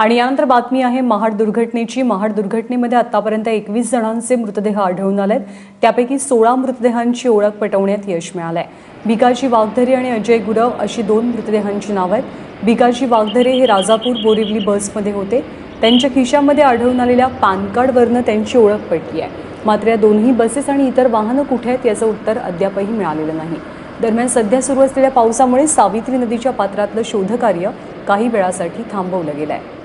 आणि यानंतर बातमी आहे महाड दुर्घटनेची. महाड दुर्घटनेमध्ये आतापर्यंत एकवीस जणांचे मृतदेह आढळून आलेत. त्यापैकी सोळा मृतदेहांची ओळख पटवण्यात यश मिळालंय. भिकाजी वाघधरे आणि अजय गुरव अशी दोन मृतदेहांची नावं आहेत. भिकाजी वाघधरे हे राजापूर बोरिवली बसमध्ये होते. त्यांच्या खिशामध्ये आढळून आलेल्या पॅन कार्डवरनं त्यांची ओळख पटली आहे. मात्र या दोन्ही बसेस आणि इतर वाहनं कुठे आहेत याचं उत्तर अद्यापही मिळालेलं नाही. दरम्यान सध्या सुरू असलेल्या पावसामुळे सावित्री नदीच्या पात्रातलं शोधकार्य काही वेळासाठी थांबवलं गेलं आहे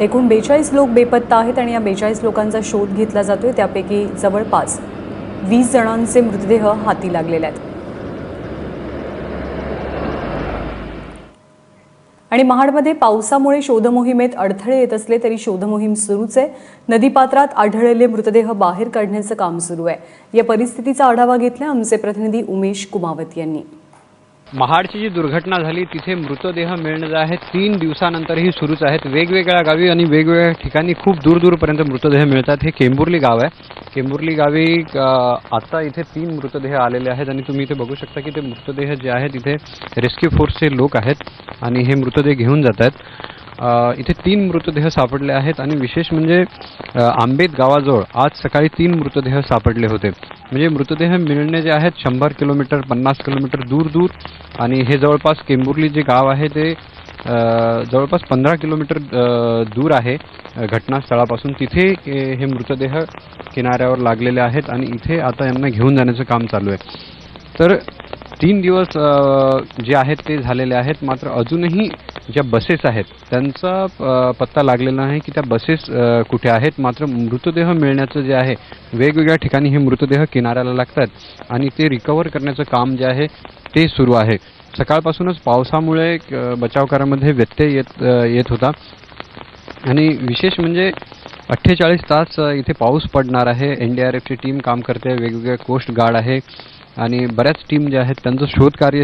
एकूण बेचाळीस लोक बेपत्ता आहेत आणि या बेचाळीस लोकांचा शोध घेतला जातोय. त्यापैकी जवळपास वीस जणांचे मृतदेह हाती लागलेले आहेत. आणि महाडमध्ये पावसामुळे शोधमोहिमेत अडथळे येत असले तरी शोधमोहीम सुरूच आहे. नदीपात्रात आढळलेले मृतदेह बाहेर काढण्याचं काम सुरू आहे. या परिस्थितीचा आढावा घेतला आमचे प्रतिनिधी उमेश कुमावत यांनी. महाडची जी दुर्घटना झाली तिथे मृतदेह मिळणं जे आहे तीन दिवसानंतरही सुरूच आहेत. वेगवेगळ्या गावी आणि वेगवेगळ्या ठिकाणी खूप दूर दूरपर्यंत मृतदेह मिळतात. हे केंबुर्ली गाव आहे. केंबुर्ली गावी आत्ता आता इथे तीन मृतदेह आलेले आहेत आणि तुम्ही इथे बघू शकता की ते मृतदेह जे आहेत इथे रेस्क्यू फोर्सचे लोक आहेत आणि हे मृतदेह घेऊन जात आहेत. इथे तीन मृतदेह सापडले आहेत आणि विशेष म्हणजे आंबेत गावाजवळ आज सकाळी तीन मृतदेह सापडले होते. म्हणजे मृतदेह मिळणे जे आहेत शंभर किलोमीटर पन्नास किलोमीटर दूर दूर. आणि हे जवळपास केंबुर्ली जे गाव आहे ते जवळपास पंधरा किलोमीटर दूर आहे. घटनास्थळापासून तिथे हे मृतदेह किनाऱ्यावर लागलेले आहेत आणि इथे आता यांना घेऊन जाण्याचं काम चालू आहे. तर तीन दिवस जे आहेत ते झालेले आहेत. मात्र अजूनही ज्या बसेस आहेत त्यांचा पत्ता लागलेला नाही की त्या बसेस कुठे आहेत. मात्र मृतदेह मिळण्याचं जे आहे वेगवेगळ्या ठिकाणी हे मृतदेह किनाऱ्याला लागतात आणि ते रिकवर करण्याचं काम जे आहे ते सुरू आहे. सकाळपासूनच पावसामुळे बचावकारामध्ये व्यत्यय येत येत होता. आणि विशेष म्हणजे अठ्ठेचाळीस तास इथे पाऊस पडणार आहे. एन डी आर एफची टीम काम करते. वेगवेगळे कोस्ट गार्ड आहे. आणि बऱ्याच टीम ज्या आहेत त्यांचं शोधकार्य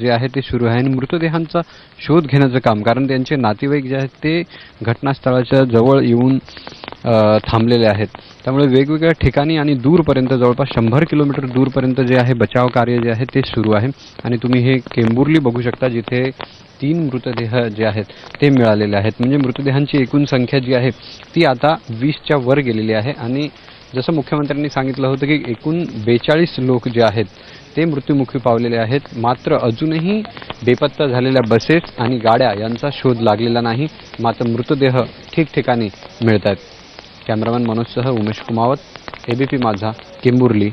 जे आहे ते सुरू आहे. आणि मृतदेहांचा शोध घेण्याचं काम कारण त्यांचे नातेवाईक जे आहेत ते घटनास्थळाच्या जवळ येऊन थांबलेले आहेत. त्यामुळे वेगवेगळ्या ठिकाणी आणि दूरपर्यंत जवळपास शंभर किलोमीटर दूरपर्यंत जे आहे बचाव कार्य जे आहे ते सुरू आहे. आणि तुम्ही हे केंबुर्ली बघू शकता जिथे तीन मृतदेह जे आहेत ते मिळालेले आहेत. म्हणजे मृतदेहांची एकूण संख्या जी आहे ती आता वीसच्या वर गेलेली आहे. आणि जसं मुख्यमंत्र्यांनी सांगितलं होतं की एकूण बेचाळीस लोक जे आहेत ते मृत्युमुखी पावलेले आहेत. मात्र अजूनही बेपत्ता झालेल्या बसेस आणि गाड्या यांचा शोध लागलेला नाही. मात्र मृतदेह ठिकठिकाणी मिळत आहेत कॅमेरामॅन मनोजसह उमेश कुमावत एबीपी माझा किंबुर्ली.